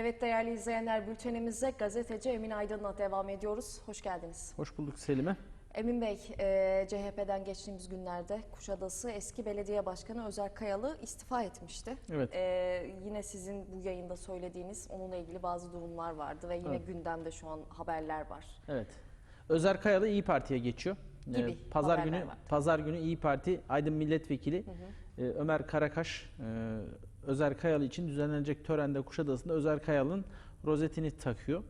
Evet değerli izleyenler bültenimize gazeteci Emin Aydın'la devam ediyoruz. Hoş geldiniz. Hoş bulduk Selim'e. Emin Bey, e, CHP'den geçtiğimiz günlerde Kuşadası eski belediye başkanı Özer Kayalı istifa etmişti. Evet. E, yine sizin bu yayında söylediğiniz onunla ilgili bazı durumlar vardı ve yine Evet. gündemde şu an haberler var. Evet. Özer Kayalı İyi Parti'ye geçiyor. Gibi Ee, pazar günü var. Pazar günü İyi Parti Aydın Milletvekili e, Ömer Karakaş e, Özer Kayalı için düzenlenecek törende Kuşadası'nda Özer Kayalı'nın rozetini takıyor.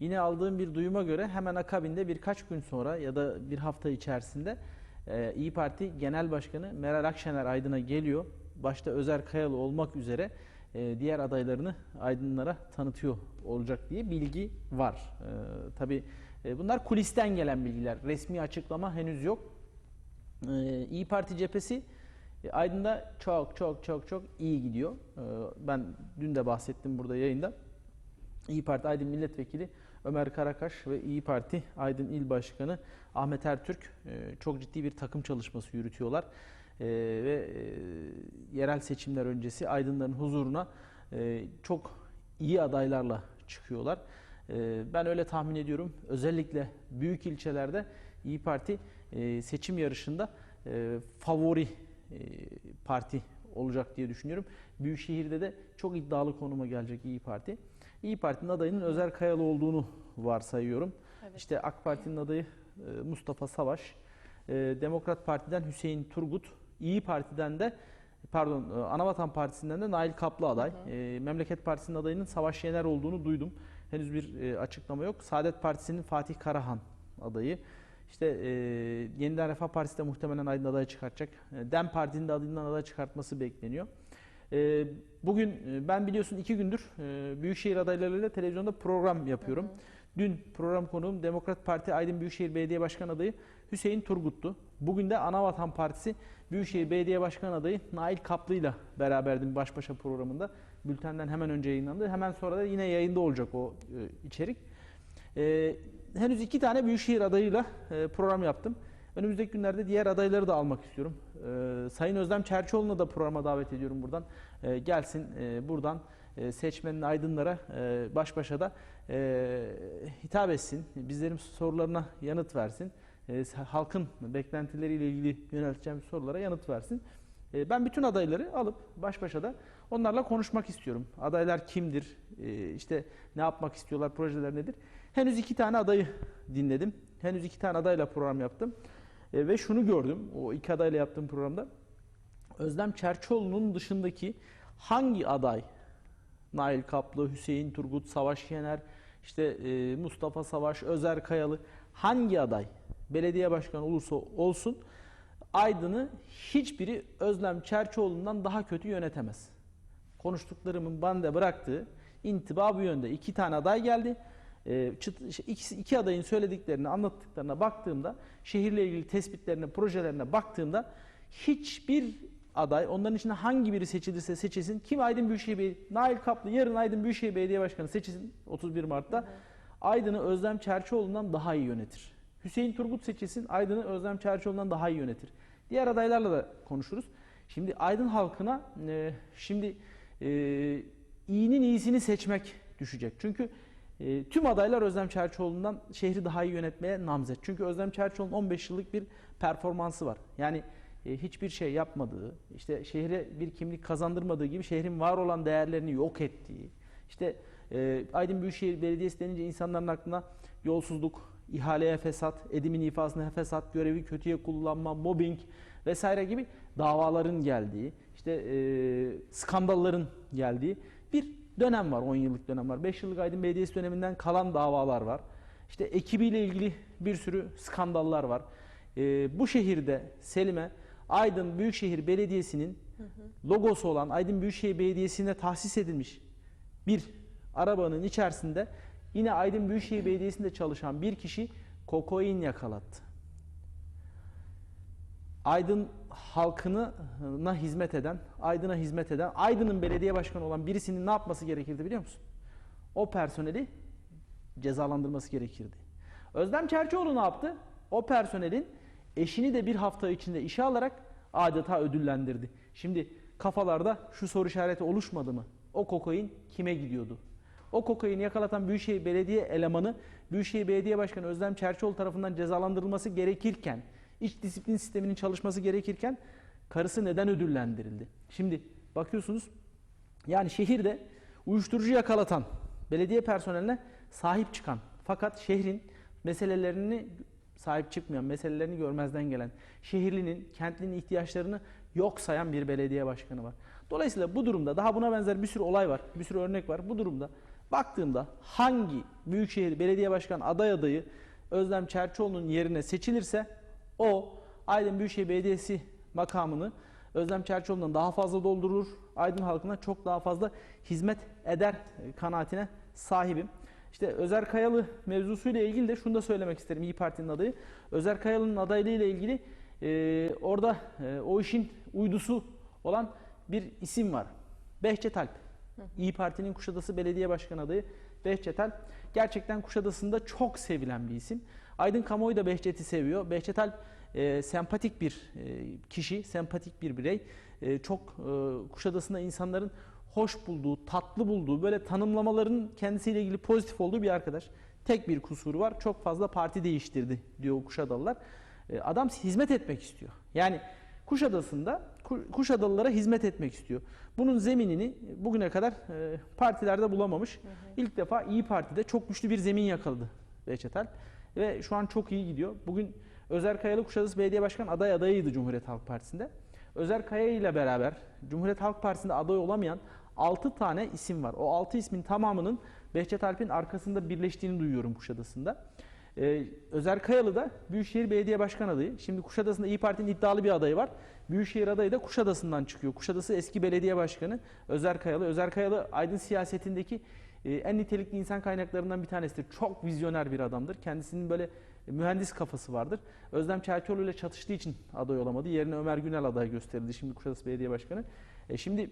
Yine aldığım bir duyuma göre hemen akabinde birkaç gün sonra ya da bir hafta içerisinde e, İyi Parti Genel Başkanı Meral Akşener Aydın'a geliyor. Başta Özer Kayalı olmak üzere e, diğer adaylarını Aydınlara tanıtıyor olacak diye bilgi var. E, tabii e, bunlar kulisten gelen bilgiler. Resmi açıklama henüz yok. Ee, İyi Parti cephesi e, Aydın'da çok çok çok çok iyi gidiyor. Ee, ben dün de bahsettim burada yayında. İyi Parti Aydın Milletvekili Ömer Karakaş ve İyi Parti Aydın İl Başkanı Ahmet Ertürk e, çok ciddi bir takım çalışması yürütüyorlar. E, ve e, yerel seçimler öncesi Aydınların huzuruna e, çok iyi adaylarla çıkıyorlar. E, ben öyle tahmin ediyorum. Özellikle büyük ilçelerde İyi Parti e, seçim yarışında e, favori e, parti olacak diye düşünüyorum. Büyükşehir'de de çok iddialı konuma gelecek İyi Parti. İyi Parti'nin adayının Özer Kayalı olduğunu varsayıyorum. Evet. İşte AK Parti'nin adayı e, Mustafa Savaş, e, Demokrat Parti'den Hüseyin Turgut, İyi Parti'den de pardon e, Anavatan Partisi'nden de Nail Kaplı aday. E, Memleket Partisi'nin adayının Savaş Yener olduğunu duydum. Henüz bir e, açıklama yok. Saadet Partisi'nin Fatih Karahan adayı. İşte e, Yeniden Refah Partisi de muhtemelen Aydın adayı çıkartacak. E, DEM Parti'nin de adından aday çıkartması bekleniyor. E, bugün e, ben biliyorsun iki gündür e, Büyükşehir adaylarıyla televizyonda program yapıyorum. Dün program konuğum Demokrat Parti Aydın Büyükşehir Belediye Başkan adayı Hüseyin Turgut'tu. Bugün de Anavatan Partisi Büyükşehir Belediye Başkan adayı Nail Kaplı'yla beraberdim baş başa programında. Bültenden hemen önce yayınlandı. Hemen sonra da yine yayında olacak o e, içerik. Ee, henüz iki tane Büyükşehir adayıyla e, program yaptım. Önümüzdeki günlerde diğer adayları da almak istiyorum. Ee, Sayın Özlem Çerçioğlu'nu da programa davet ediyorum buradan. Ee, gelsin e, buradan e, seçmenin aydınlara e, baş başa da e, hitap etsin. Bizlerin sorularına yanıt versin. E, halkın beklentileriyle ilgili yönelteceğim sorulara yanıt versin. E, Ben bütün adayları alıp baş başa da onlarla konuşmak istiyorum. Adaylar kimdir? E, işte ne yapmak istiyorlar? Projeler nedir? Henüz iki tane adayı dinledim. Henüz iki tane adayla program yaptım. E, Ve şunu gördüm o iki adayla yaptığım programda. Özlem Çerçoğlu'nun dışındaki hangi aday Nail Kaplı, Hüseyin Turgut, Savaş Yener, işte e, Mustafa Savaş, Özer Kayalı hangi aday belediye başkanı olursa olsun Aydın'ı hiçbiri Özlem Çerçoğlu'ndan daha kötü yönetemez. Konuştuklarımın bende bıraktığı intiba bu yönde. İki tane aday geldi. İkisi, iki adayın söylediklerini, anlattıklarına baktığımda, şehirle ilgili tespitlerine, projelerine baktığımda hiçbir aday, onların içinde hangi biri seçilirse seçilsin, kim Aydın Büyükşehir Belediye, Nail Kaplı yarın Aydın Büyükşehir Belediye Başkanı seçilsin 31 Mart'ta, Aydın'ı Özlem Çerçioğlu'ndan daha iyi yönetir. Hüseyin Turgut seçilsin, Aydın'ı Özlem Çerçioğlu'ndan daha iyi yönetir. Diğer adaylarla da konuşuruz. Şimdi Aydın halkına e, şimdi e, iyinin iyisini seçmek düşecek. Çünkü e, tüm adaylar Özlem Çerçioğlu'ndan şehri daha iyi yönetmeye namzet. Çünkü Özlem Çerçioğlu'nun 15 yıllık bir performansı var. Yani e, hiçbir şey yapmadığı, işte şehre bir kimlik kazandırmadığı gibi şehrin var olan değerlerini yok ettiği, işte e, Aydın Büyükşehir Belediyesi denince insanların aklına yolsuzluk, ihaleye fesat, edimin ifasına fesat, görevi kötüye kullanma, mobbing vesaire gibi davaların geldiği, işte e, skandalların geldiği dönem var. 10 yıllık dönem var. 5 yıllık Aydın Belediyesi döneminden kalan davalar var. İşte ekibiyle ilgili bir sürü skandallar var. E, bu şehirde Selim'e Aydın Büyükşehir Belediyesi'nin logosu olan Aydın Büyükşehir Belediyesi'ne tahsis edilmiş bir arabanın içerisinde yine Aydın Büyükşehir Belediyesi'nde çalışan bir kişi kokain yakalattı. Aydın halkına hizmet eden, Aydın'a hizmet eden, Aydın'ın belediye başkanı olan birisinin ne yapması gerekirdi biliyor musun? O personeli cezalandırması gerekirdi. Özlem Çerçioğlu ne yaptı? O personelin eşini de bir hafta içinde işe alarak adeta ödüllendirdi. Şimdi kafalarda şu soru işareti oluşmadı mı? O kokain kime gidiyordu? O kokaini yakalatan Büyükşehir Belediye elemanı Büyükşehir Belediye Başkanı Özlem Çerçioğlu tarafından cezalandırılması gerekirken, iç disiplin sisteminin çalışması gerekirken karısı neden ödüllendirildi? Şimdi bakıyorsunuz yani şehirde uyuşturucu yakalatan belediye personeline sahip çıkan fakat şehrin meselelerini sahip çıkmayan, meselelerini görmezden gelen, şehirlinin, kentlinin ihtiyaçlarını yok sayan bir belediye başkanı var. Dolayısıyla bu durumda daha buna benzer bir sürü olay var, bir sürü örnek var. Bu durumda baktığımda hangi büyükşehir belediye başkan aday adayı Özlem Çerçioğlu'nun yerine seçilirse o Aydın Büyükşehir Belediyesi makamını Özlem Çerçioğlu'ndan daha fazla doldurur. Aydın halkına çok daha fazla hizmet eder kanaatine sahibim. İşte Özer Kayalı mevzusuyla ilgili de şunu da söylemek isterim İyi Parti'nin adayı. Özer Kayalı'nın adaylığı ile ilgili e, orada e, o işin uydusu olan bir isim var. Behçet Alp. İyi Parti'nin Kuşadası Belediye Başkanı adayı Behçet Alp. Gerçekten Kuşadası'nda çok sevilen bir isim. Aydın kamuoyu da Behçet'i seviyor. Behçet Alp e, sempatik bir e, kişi, sempatik bir birey. E, çok e, Kuşadası'nda insanların hoş bulduğu, tatlı bulduğu, böyle tanımlamaların kendisiyle ilgili pozitif olduğu bir arkadaş. Tek bir kusuru var. Çok fazla parti değiştirdi diyor Kuşadalılar. E, adam hizmet etmek istiyor. Yani Kuşadası'nda Ku- Kuşadalılara hizmet etmek istiyor. Bunun zeminini bugüne kadar e, partilerde bulamamış. İlk defa İyi Parti'de çok güçlü bir zemin yakaladı Behçet Alp. Ve şu an çok iyi gidiyor. Bugün Özer Kayalı Kuşadası Belediye Başkan aday adayıydı Cumhuriyet Halk Partisi'nde. Özer Kaya ile beraber Cumhuriyet Halk Partisi'nde aday olamayan 6 tane isim var. O 6 ismin tamamının Behçet Alp'in arkasında birleştiğini duyuyorum Kuşadası'nda. Ee, Özer Kayalı da Büyükşehir Belediye Başkan adayı. Şimdi Kuşadası'nda İyi Parti'nin iddialı bir adayı var. Büyükşehir adayı da Kuşadası'ndan çıkıyor. Kuşadası eski belediye başkanı Özer Kayalı. Özer Kayalı Aydın siyasetindeki en nitelikli insan kaynaklarından bir tanesidir. Çok vizyoner bir adamdır. Kendisinin böyle mühendis kafası vardır. Özlem Çerçioğlu ile çatıştığı için aday olamadı. Yerine Ömer Günel aday gösterildi. Şimdi Kuşadası Belediye Başkanı. E, şimdi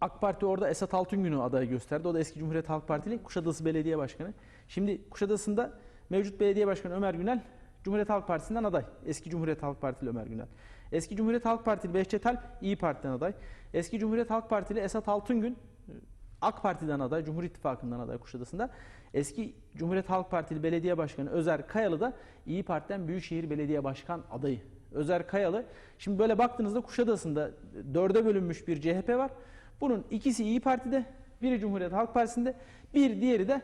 AK Parti orada Esat Altıngün'ü aday gösterdi. O da eski Cumhuriyet Halk Partili Kuşadası Belediye Başkanı. Şimdi Kuşadası'nda mevcut belediye başkanı Ömer Günel Cumhuriyet Halk Partisi'nden aday. Eski Cumhuriyet Halk Partili Ömer Günel. Eski Cumhuriyet Halk Partili Behçet Alp İyi Parti'den aday. Eski Cumhuriyet Halk Partili Esat Altıngün AK Parti'den aday, Cumhur İttifakı'ndan aday Kuşadası'nda. Eski Cumhuriyet Halk Partili Belediye Başkanı Özer Kayalı da İyi Parti'den Büyükşehir Belediye Başkan adayı. Özer Kayalı. Şimdi böyle baktığınızda Kuşadası'nda dörde bölünmüş bir CHP var. Bunun ikisi İyi Parti'de, biri Cumhuriyet Halk Partisi'nde, bir diğeri de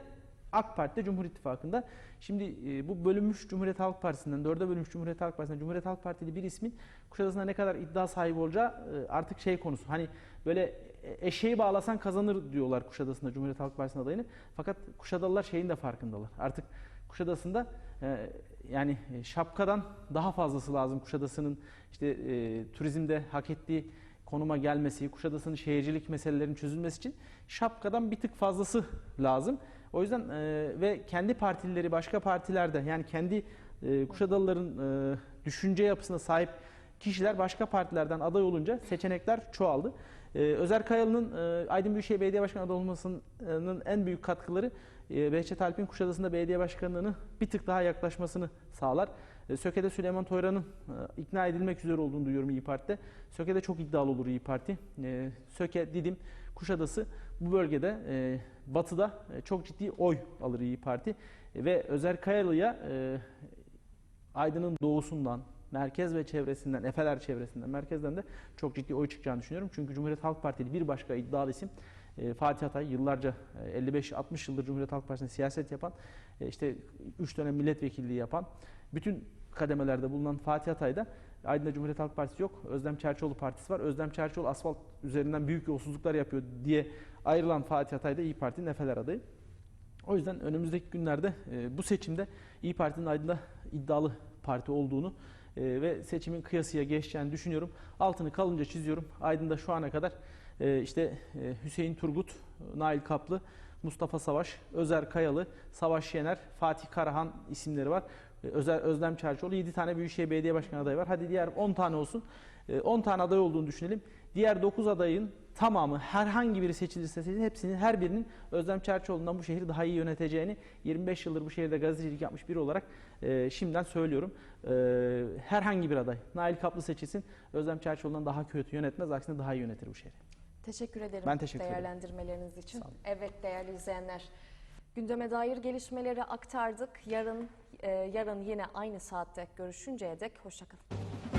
AK Parti'de Cumhur İttifakı'nda. Şimdi e, bu bölünmüş Cumhuriyet Halk Partisi'nden, dörde bölünmüş Cumhuriyet Halk Partisi'nden Cumhuriyet Halk Partili bir ismin Kuşadası'nda ne kadar iddia sahibi olacağı e, artık şey konusu. Hani böyle eşeği bağlasan kazanır diyorlar Kuşadası'nda Cumhuriyet Halk Partisi'nin adayını. Fakat Kuşadalılar şeyin de farkındalar. Artık Kuşadası'nda e, yani e, şapkadan daha fazlası lazım Kuşadası'nın işte e, turizmde hak ettiği konuma gelmesi, Kuşadası'nın şehircilik meselelerinin çözülmesi için şapkadan bir tık fazlası lazım. O yüzden e, ve kendi partilileri başka partilerde yani kendi e, Kuşadalıların e, düşünce yapısına sahip kişiler başka partilerden aday olunca seçenekler çoğaldı. Ee, Özer Kayalı'nın e, Aydın Büyükşehir Belediye Başkanı adayı olmasının en büyük katkıları e, Behçet Alp'in Kuşadası'nda belediye başkanlığını bir tık daha yaklaşmasını sağlar. E, Söke'de Süleyman Toyra'nın e, ikna edilmek üzere olduğunu duyuyorum İyi Parti'de. Söke'de çok iddialı olur İyi Parti. Söke, Didim, Kuşadası bu bölgede batıda çok ciddi oy alır İyi Parti. Ve Özer Kayalı'ya Aydın'ın doğusundan, merkez ve çevresinden, Efeler çevresinden, merkezden de çok ciddi oy çıkacağını düşünüyorum. Çünkü Cumhuriyet Halk Partili bir başka iddialı isim e, Fatih Atay yıllarca e, 55-60 yıldır Cumhuriyet Halk Partisi'nde siyaset yapan, e, işte 3 dönem milletvekilliği yapan, bütün kademelerde bulunan Fatih Atay'da Aydın'da Cumhuriyet Halk Partisi yok. Özlem Çerçioğlu Partisi var. Özlem Çerçioğlu asfalt üzerinden büyük yolsuzluklar yapıyor diye ayrılan Fatih Atay'da İyi Parti'nin Efeler adayı. O yüzden önümüzdeki günlerde e, bu seçimde İyi Parti'nin Aydın'da iddialı parti olduğunu e, ve seçimin kıyasıya geçeceğini düşünüyorum. Altını kalınca çiziyorum. Aydın'da şu ana kadar e, işte e, Hüseyin Turgut, Nail Kaplı, Mustafa Savaş, Özer Kayalı, Savaş Yener, Fatih Karahan isimleri var. E, Özer, Özlem Çerçoğlu 7 tane Büyükşehir Belediye Başkanı adayı var. Hadi diğer 10 tane olsun. E, 10 tane aday olduğunu düşünelim. Diğer 9 adayın tamamı herhangi biri seçilirse seçilirse hepsinin her birinin Özlem Çerçoğlu'ndan bu şehri daha iyi yöneteceğini 25 yıldır bu şehirde gazetecilik yapmış biri olarak e, şimdiden söylüyorum. E, herhangi bir aday Nail Kaplı seçilsin Özlem Çerçoğlu'ndan daha kötü yönetmez aksine daha iyi yönetir bu şehri. Teşekkür ederim Ben teşekkür ederim. değerlendirmeleriniz için. Sağ olun. Evet değerli izleyenler, gündeme dair gelişmeleri aktardık. Yarın e, yarın yine aynı saatte görüşünceye dek hoşçakalın.